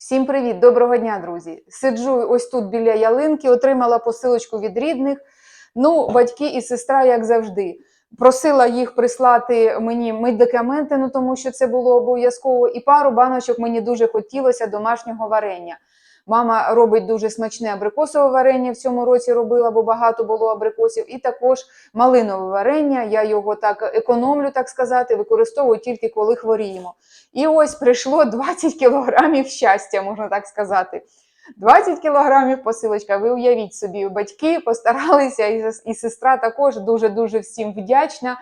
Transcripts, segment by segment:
Всім привіт, доброго дня, друзі! Сиджу ось тут біля ялинки, отримала посилочку від рідних. Ну, батьки і сестра, як завжди. Просила їх прислати мені медикаменти, ну тому що це було обов'язково, і пару баночок мені дуже хотілося домашнього варення. Мама робить дуже смачне абрикосове варення в цьому році робила, бо багато було абрикосів, і також малинове варення. Я його так економлю, так сказати, використовую тільки коли хворіємо. І ось прийшло 20 кілограмів щастя, можна так сказати. 20 кілограмів посилочка. Ви уявіть собі, батьки постаралися, і, сестра також дуже-дуже всім вдячна.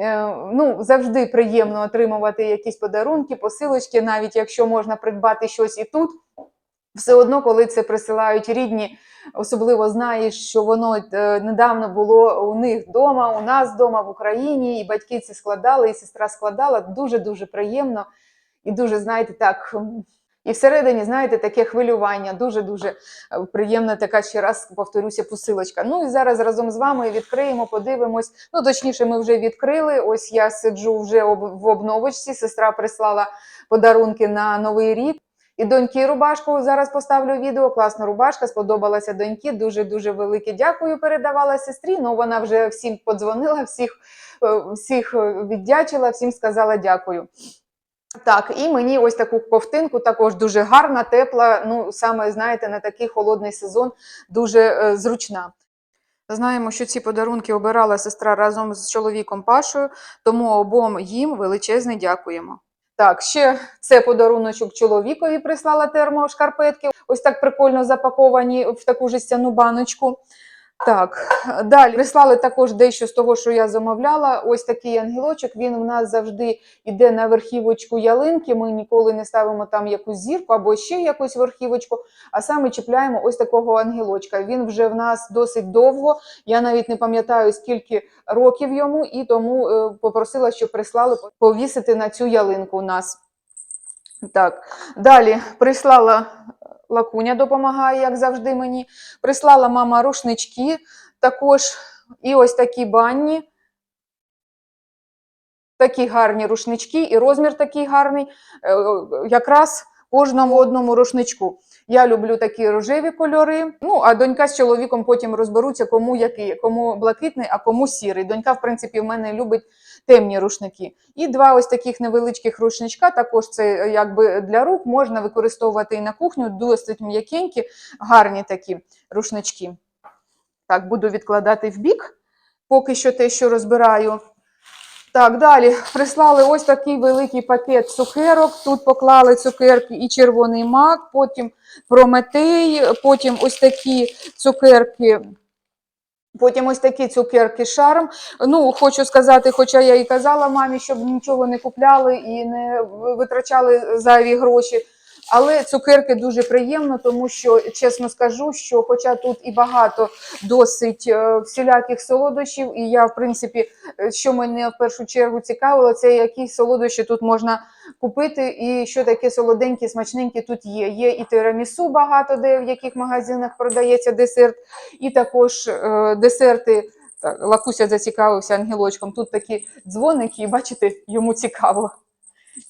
Е, Ну, завжди приємно отримувати якісь подарунки, посилочки, навіть якщо можна придбати щось і тут. Все одно, коли це присилають рідні, особливо знаєш, що воно е, недавно було у них вдома, у нас вдома в Україні, і батьки це складали, і сестра складала. Дуже дуже приємно і дуже, знаєте, так. І всередині, знаєте, таке хвилювання, дуже-дуже е, приємна така, ще раз повторюся, посилочка. Ну і зараз разом з вами відкриємо, подивимось. Ну, точніше, ми вже відкрили. Ось я сиджу вже в обновочці. Сестра прислала подарунки на Новий рік. І доньки рубашку зараз поставлю відео. Класна рубашка, сподобалася доньки. Дуже дуже велике дякую. Передавала сестрі. Ну вона вже всім подзвонила, всіх, е, всіх е, віддячила, всім сказала дякую. Так, і мені ось таку ковтинку також дуже гарна, тепла. Ну, саме знаєте, на такий холодний сезон дуже е, зручна. Знаємо, що ці подарунки обирала сестра разом з чоловіком Пашою, тому обом їм величезне дякуємо. Так, ще це подаруночок чоловікові прислала термошкарпетки. Ось так прикольно запаковані в таку жестяну баночку. Так, далі прислали також дещо з того, що я замовляла. Ось такий ангелочок. Він у нас завжди йде на верхівочку ялинки. Ми ніколи не ставимо там якусь зірку або ще якусь верхівочку, а саме чіпляємо ось такого ангелочка. Він вже в нас досить довго. Я навіть не пам'ятаю, скільки років йому, і тому е, попросила, щоб прислали повісити на цю ялинку у нас. Так, далі прислала лакуня, допомагає, як завжди мені. Прислала мама рушнички, також і ось такі банні. Такі гарні рушнички, і розмір такий гарний, е, якраз кожному одному рушничку. Я люблю такі рожеві кольори. Ну, а донька з чоловіком потім розберуться, кому який, кому блакитний, а кому сірий. Донька, в принципі, в мене любить темні рушники. І два ось таких невеличких рушничка. Також це якби для рук можна використовувати і на кухню. Досить м'якенькі, гарні такі рушнички. Так, буду відкладати в бік, поки що те, що розбираю. Так, далі прислали ось такий великий пакет цукерок. Тут поклали цукерки і червоний мак, потім прометей, потім ось такі цукерки. Потім ось такі цукерки шарм. Ну, хочу сказати, хоча я і казала мамі, щоб нічого не купляли і не витрачали зайві гроші. Але цукерки дуже приємно, тому що чесно скажу, що хоча тут і багато досить е, всіляких солодощів, і я, в принципі, е, що мене в першу чергу цікавило, це які солодощі тут можна купити, і що таке солоденькі, смачненькі тут є. Є і тирамісу багато, де в яких магазинах продається десерт, і також е, десерти. Так, Лакуся зацікавився ангелочком. Тут такі дзвоники, і бачите, йому цікаво.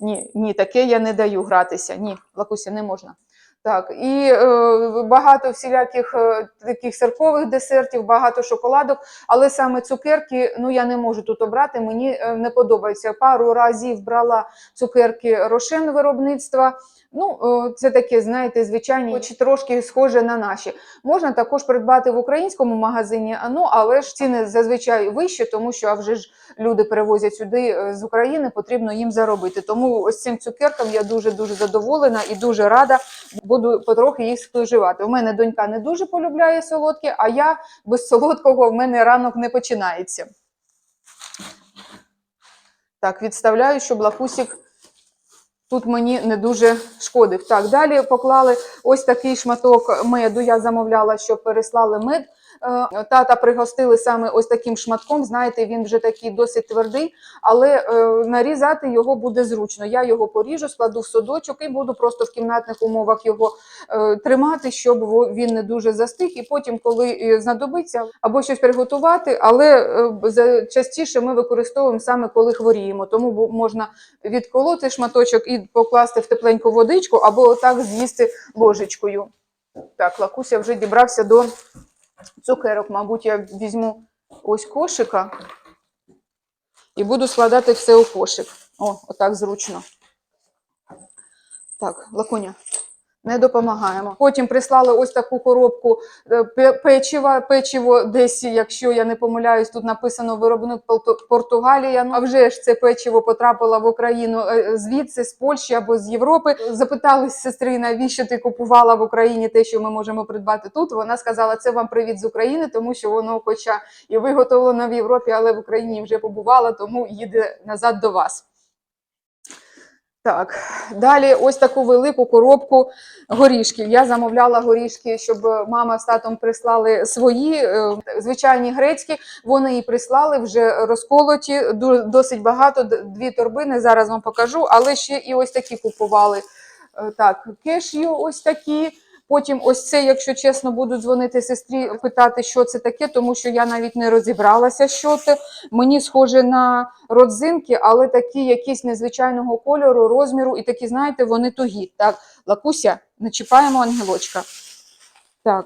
Ні, ні, таке я не даю гратися. Ні, Лакуся, не можна. Так, і е, багато всіляких е, таких сиркових десертів, багато шоколадок, але саме цукерки, ну я не можу тут обрати, мені е, не подобається. Пару разів брала цукерки Рошен виробництва. Ну, е, це таке, знаєте, звичайні, чи трошки схоже на наші. Можна також придбати в українському магазині, ну, але ж ціни зазвичай вищі, тому що а вже ж люди перевозять сюди е, з України, потрібно їм заробити. Тому ось цим цукеркам я дуже дуже задоволена і дуже рада. Буду потрохи їх споживати. У мене донька не дуже полюбляє солодке, а я без солодкого в мене ранок не починається. Так, відставляю, щоб лакусік тут мені не дуже шкодив. Так, далі поклали ось такий шматок меду. Я замовляла, щоб переслали мед. Е, Тата пригостили саме ось таким шматком. Знаєте, він вже такий досить твердий, але е, нарізати його буде зручно. Я його поріжу, складу в судочок і буду просто в кімнатних умовах його е, тримати, щоб він не дуже застиг. І потім, коли знадобиться, або щось приготувати, але частіше ми використовуємо саме коли хворіємо. Тому можна відколоти шматочок і покласти в тепленьку водичку, або отак з'їсти ложечкою. Так, Лакуся вже дібрався до цукерок. Мабуть, я візьму ось кошика і буду складати все у кошик. О, отак зручно. Так, лакуня. Не допомагаємо. Потім прислали ось таку коробку е, печива. Печиво десь, якщо я не помиляюсь, тут написано виробник Португалія. Ну, а вже ж це печиво потрапило в Україну е, звідси, з Польщі або з Європи. Запитали сестри, навіщо ти купувала в Україні те, що ми можемо придбати тут. Вона сказала, це вам привіт з України, тому що воно, хоча і виготовлено в Європі, але в Україні вже побувала, тому їде назад до вас. Так, далі ось таку велику коробку горішків. Я замовляла горішки, щоб мама з татом прислали свої е, звичайні грецькі. Вони і прислали вже розколоті, досить багато, дві торбини. Зараз вам покажу, але ще і ось такі купували. Е, Так, кешю ось такі. Потім ось це, якщо чесно, буду дзвонити сестрі, питати, що це таке, тому що я навіть не розібралася, що це. Мені схоже на родзинки, але такі якісь незвичайного кольору, розміру, і такі, знаєте, вони тугі. Так, Лакуся, не чіпаємо ангелочка. Так,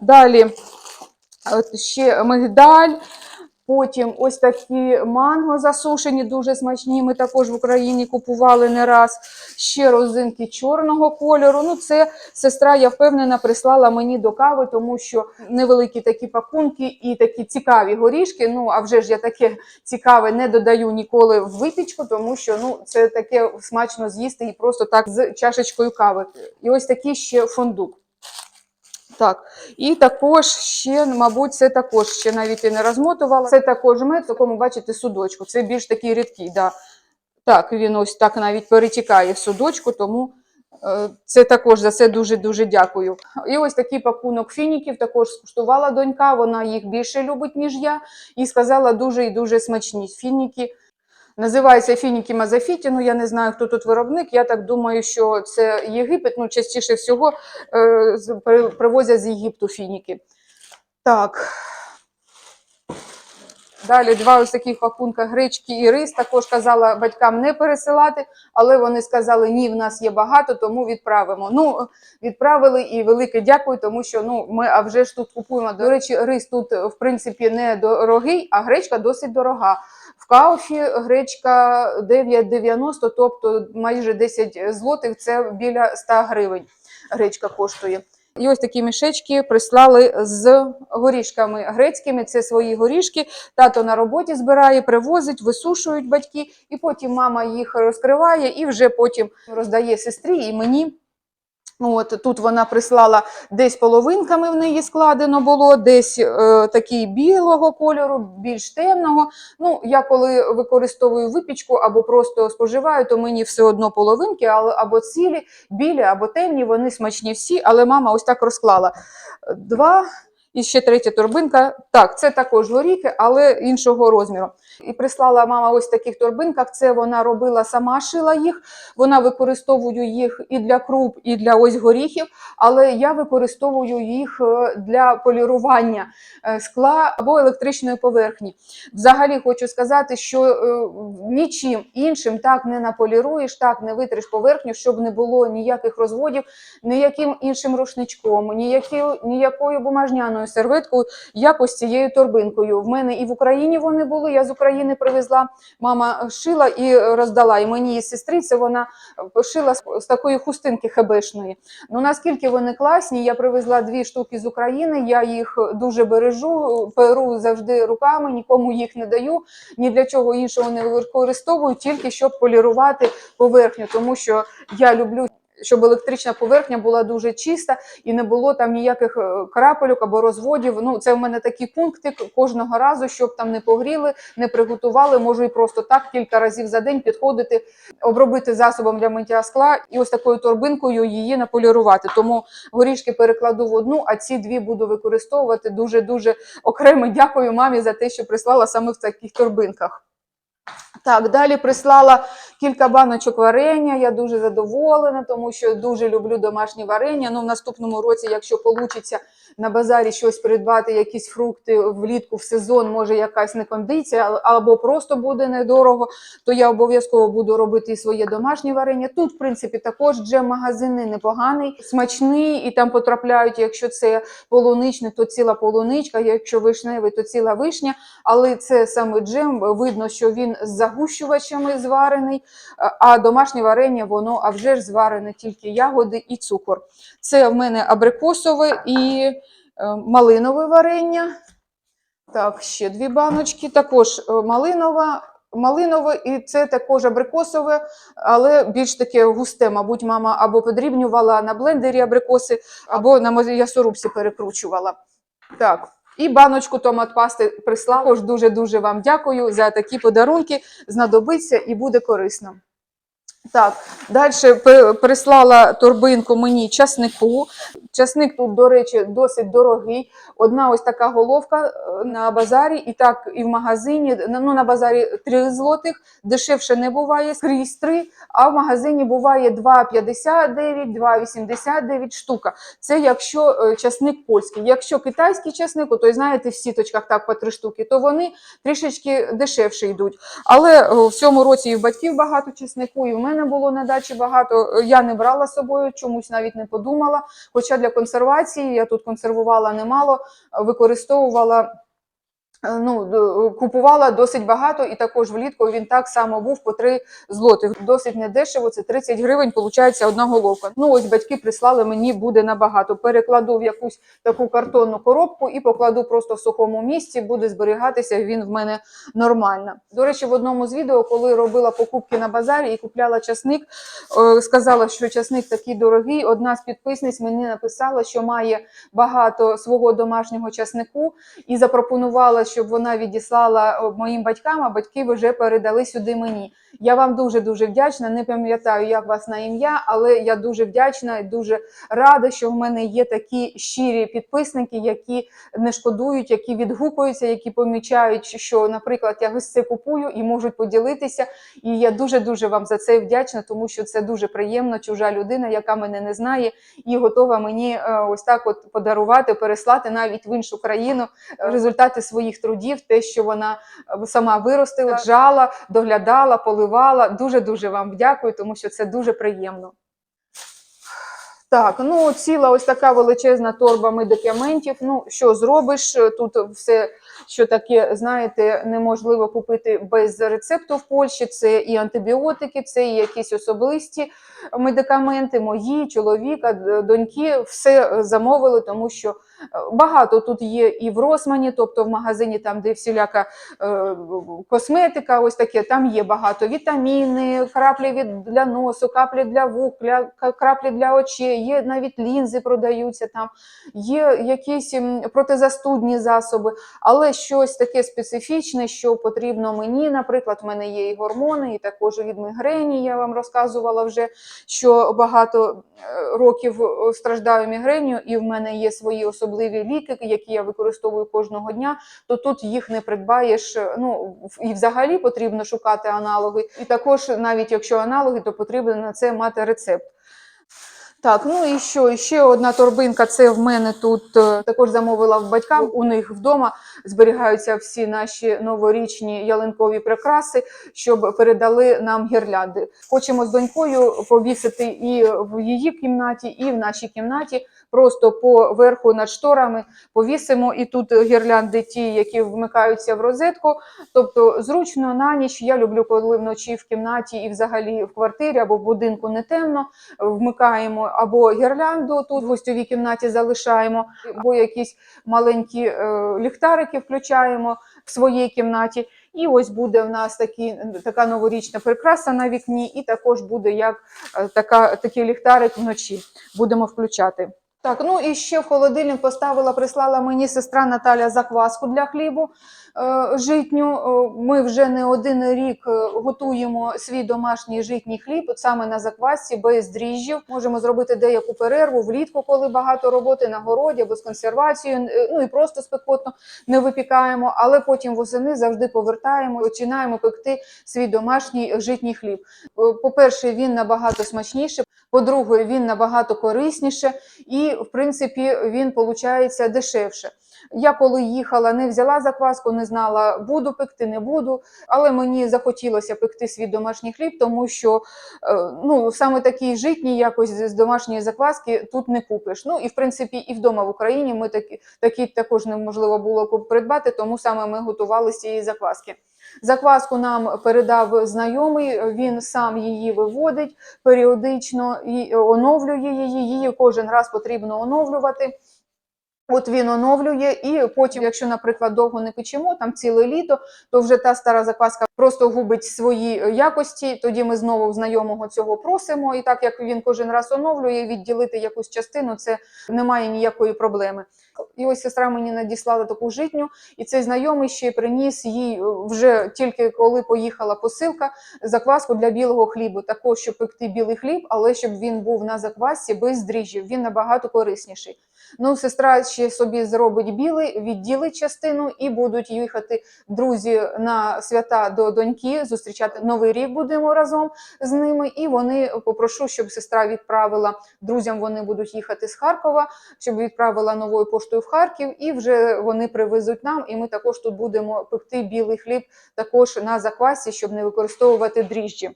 далі от ще мигдаль. Потім ось такі манго засушені, дуже смачні. Ми також в Україні купували не раз. Ще розинки чорного кольору. Ну, це сестра, я впевнена, прислала мені до кави, тому що невеликі такі пакунки і такі цікаві горішки. Ну, а вже ж я таке цікаве не додаю ніколи в випічку, тому що ну, це таке смачно з'їсти і просто так з чашечкою кави. І ось такий ще фундук. Так, і також ще, мабуть, це також ще навіть і не розмотувала. Це також мед, в такому, бачите, судочку. Це більш такий рідкий. Да. Так, він ось так навіть перетікає в судочку, тому е, це також за це дуже-дуже дякую. І ось такий пакунок фініків також скуштувала донька, вона їх більше любить, ніж я, і сказала дуже і дуже смачні фініки. Називаються фініки Мазафіті. Ну я не знаю, хто тут виробник. Я так думаю, що це Єгипет. Ну, частіше всього е, привозять з Єгипту фініки. Так. Далі два ось таких пакунка гречки і рис. Також казала батькам не пересилати, але вони сказали, ні, в нас є багато, тому відправимо. Ну, відправили і велике дякую, тому що ну, ми а вже ж тут купуємо. До речі, рис тут в принципі не дорогий, а гречка досить дорога. Кауфі гречка 9,90, тобто майже 10 злотих, це біля 100 гривень гречка коштує. І ось такі мішечки прислали з горішками грецькими. Це свої горішки. Тато на роботі збирає, привозить, висушують батьки, і потім мама їх розкриває і вже потім роздає сестрі і мені. От тут вона прислала десь половинками в неї складено було, десь е, такий білого кольору, більш темного. Ну, я коли використовую випічку або просто споживаю, то мені все одно половинки, але або цілі, білі, або темні, вони смачні всі, але мама ось так розклала. Два. І ще третя торбинка. Так, це також горіхи, але іншого розміру. І прислала мама ось в таких торбинках. Це вона робила сама, шила їх. Вона використовує їх і для круп, і для ось горіхів. Але я використовую їх е, для полірування е, скла або електричної поверхні. Взагалі хочу сказати, що е, нічим іншим так не наполіруєш, так не витриш поверхню, щоб не було ніяких розводів, ніяким іншим рушничком, ніякою бумажняною серветкою, як цією торбинкою. В мене і в Україні вони були. Я з України привезла. Мама шила і роздала. І мені і сестриця вона шила з такої хустинки хебешної. Ну наскільки вони класні, я привезла дві штуки з України. Я їх дуже бережу, перу завжди руками, нікому їх не даю, ні для чого іншого не використовую, тільки щоб полірувати поверхню, тому що я люблю. Щоб електрична поверхня була дуже чиста і не було там ніяких е, крапельок або розводів. Ну, це в мене такий пунктик кожного разу, щоб там не погріли, не приготували. Можу і просто так кілька разів за день підходити, обробити засобом для миття скла і ось такою торбинкою її наполірувати. Тому горішки перекладу в одну, а ці дві буду використовувати дуже дуже окремо. Дякую мамі за те, що прислала саме в таких торбинках. Так, далі прислала кілька баночок варення. Я дуже задоволена, тому що дуже люблю домашнє варення. Ну, в наступному році, якщо вийде на базарі щось придбати, якісь фрукти влітку в сезон, може якась некондиція, або просто буде недорого, то я обов'язково буду робити і своє домашнє варення. Тут, в принципі, також джем-магазини непоганий, смачний, і там потрапляють, якщо це полуничний, то ціла полуничка, якщо вишневий, то ціла вишня. Але це саме джем, видно, що він з загущувачами зварений, а- домашнє варення, воно а вже ж зварене тільки ягоди і цукор. Це в мене абрикосове і малинове варення. Так, ще дві баночки. Також е, малинова, малинове, і це також абрикосове, але більш таке густе. Мабуть, мама або подрібнювала на блендері абрикоси, або на м'ясорубці перекручувала. Так. І баночку томат пасти прислала. Також дуже-дуже вам дякую за такі подарунки. Знадобиться і буде корисно. Так, далі прислала торбинку мені часнику. Часник тут, до речі, досить дорогий. Одна ось така головка е, на базарі, і так і в магазині. Ну, на базарі 3 злотих, дешевше не буває, скрізь 3, а в магазині буває 2,59, 2,89 штука. Це якщо е, часник польський. Якщо китайський часник, то знаєте, в сіточках так по 3 штуки, то вони трішечки дешевше йдуть. Але е, в цьому році і в батьків багато чеснику, і в мене було на дачі багато. Е, Я не брала з собою, чомусь навіть не подумала. Хоча для консервації я тут консервувала немало, е, використовувала. Е, Ну, купувала досить багато, і також влітку він так само був по 3 злотих. Досить недешево, це 30 гривень, виходить одна головка. Ну, ось батьки прислали мені буде набагато. Перекладу в якусь таку картонну коробку і покладу просто в сухому місці, буде зберігатися він в мене нормально. До речі, в одному з відео, коли робила покупки на базарі і купляла часник, е, сказала, що часник такий дорогий. Одна з підписниць мені написала, що має багато свого домашнього часнику, і запропонувала, щоб вона відіслала моїм батькам, а батьки вже передали сюди мені. Я вам дуже дуже вдячна. Не пам'ятаю, як вас на ім'я, але я дуже вдячна і дуже рада, що в мене є такі щирі підписники, які не шкодують, які відгукуються, які помічають, що, наприклад, я ось це купую і можуть поділитися. І я дуже дуже вам за це вдячна, тому що це дуже приємно. Чужа людина, яка мене не знає, і готова мені е, ось так от подарувати, переслати навіть в іншу країну е, результати своїх трудів, те, що вона е, сама виростила, жала, доглядала, поливала. Дуже дуже вам дякую, тому що це дуже приємно. Так, ну ціла ось така величезна торба медикаментів. Ну що зробиш? Тут все, що таке, знаєте, неможливо купити без рецепту в Польщі. Це і антибіотики, це і якісь особисті медикаменти, мої, чоловіка, доньки. Все замовили, тому що багато тут є і в Росмані, тобто в магазині, там, де всіляка е, косметика, ось таке, там є багато вітаміни, краплі від для носу, каплі для вух, для, краплі для очей, є навіть лінзи продаються там, є якісь протизастудні засоби, але щось таке специфічне, що потрібно мені. Наприклад, в мене є і гормони, і також від мігрені. Я вам розказувала вже, що багато е, років е, страждаю мігренью, і в мене є свої особливі ліки, які я використовую кожного дня. То тут їх не придбаєш. е, Ну і взагалі потрібно шукати аналоги. І також, навіть якщо аналоги, то потрібно на це мати рецепт. Так, ну і що? Ще одна торбинка. Це в мене тут е, також замовила в батькам. У них вдома зберігаються всі наші новорічні ялинкові прикраси, щоб передали нам гірлянди. Хочемо з донькою повісити і в її кімнаті, і в нашій кімнаті. Просто по верху над шторами повісимо. І тут гірлянди, ті, які вмикаються в розетку. Тобто зручно на ніч. Я люблю, коли вночі в кімнаті і взагалі в квартирі або в будинку не темно вмикаємо або гірлянду тут в гостьовій кімнаті залишаємо, або якісь маленькі е, ліхтарики включаємо в своїй кімнаті. І ось буде в нас такі, така новорічна прикраса на вікні, і також буде як е, така, такий ліхтарик вночі. Будемо включати. Так, ну і ще в холодильник поставила, прислала мені сестра Наталя закваску для хлібу е, житню. Е, Ми вже не один рік е, готуємо свій домашній житній хліб, саме на заквасці, без дріжджів. Можемо зробити деяку перерву влітку, коли багато роботи на городі або з консервацією, е, ну і просто спекотно не випікаємо, але потім восени завжди повертаємо, починаємо пекти свій домашній житній хліб. По-перше, він набагато смачніше. По-друге, він набагато корисніше, і в принципі він получається дешевше. Я коли їхала, не взяла закваску, не знала, буду пекти, не буду. Але мені захотілося пекти свій домашній хліб, тому що е, ну саме такий житній якось з домашньої закваски тут не купиш. Ну і в принципі, і вдома в Україні ми такі, такі також неможливо було придбати, тому саме ми готували з цієї закваски. Закваску нам передав знайомий, він сам її виводить періодично і оновлює її. Її кожен раз потрібно оновлювати. От він оновлює, і потім, якщо, наприклад, довго не печемо, там ціле літо, то вже та стара закваска просто губить свої якості. Тоді ми знову знайомого цього просимо. І так як він кожен раз оновлює, відділити якусь частину, це немає ніякої проблеми. І ось сестра мені надіслала таку житню, і цей знайомий ще приніс їй е, вже тільки коли поїхала посилка закваску для білого хлібу. Також щоб пекти білий хліб, але щоб він був на заквасці без дріжджів. Він набагато корисніший. Ну, сестра ще собі зробить білий, відділить частину і будуть їхати друзі на свята до доньки. Зустрічати новий рік будемо разом з ними. І вони попрошу, щоб сестра відправила друзям. Вони будуть їхати з Харкова, щоб відправила новою поштою в Харків, і вже вони привезуть нам. І ми також тут будемо пекти білий хліб також на заквасі, щоб не використовувати дріжджі.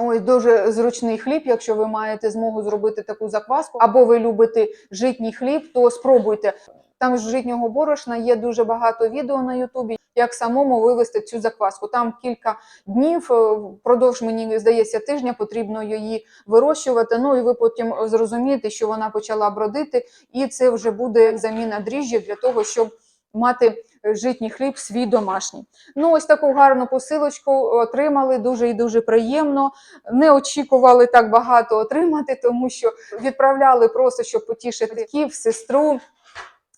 Ось дуже зручний хліб, якщо ви маєте змогу зробити таку закваску, або ви любите житній хліб, то спробуйте. Там з житнього борошна є дуже багато відео на Ютубі, як самому вивести цю закваску. Там кілька днів, е, впродовж мені здається, тижня потрібно її вирощувати. Ну і ви потім зрозумієте, що вона почала бродити, і це вже буде заміна дріжджів для того, щоб мати житній хліб свій домашній. Ну, ось таку гарну посилочку отримали, дуже і дуже приємно. Не очікували так багато отримати, тому що відправляли просто, щоб потішити батьків, сестру.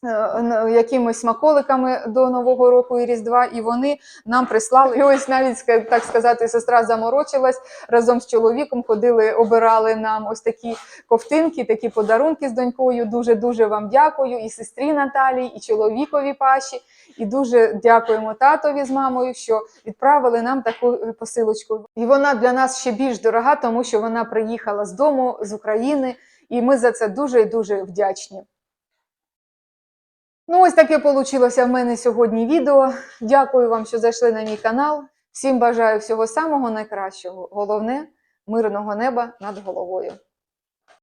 Е, н- Якимись смаколиками до Нового року і Різдва, і вони нам прислали. І ось навіть так сказати, сестра заморочилась разом з чоловіком. Ходили, обирали нам ось такі ковтинки, такі подарунки з донькою. Дуже дуже вам дякую. І сестрі Наталії, і чоловікові Паші. І дуже дякуємо татові з мамою, що відправили нам таку е, посилочку. І вона для нас ще більш дорога, тому що вона приїхала з дому з України, і ми за це дуже дуже вдячні. Ну, ось таке получилося в мене сьогодні відео. Дякую вам, що зайшли на мій канал. Всім бажаю всього самого найкращого. Головне мирного неба над головою.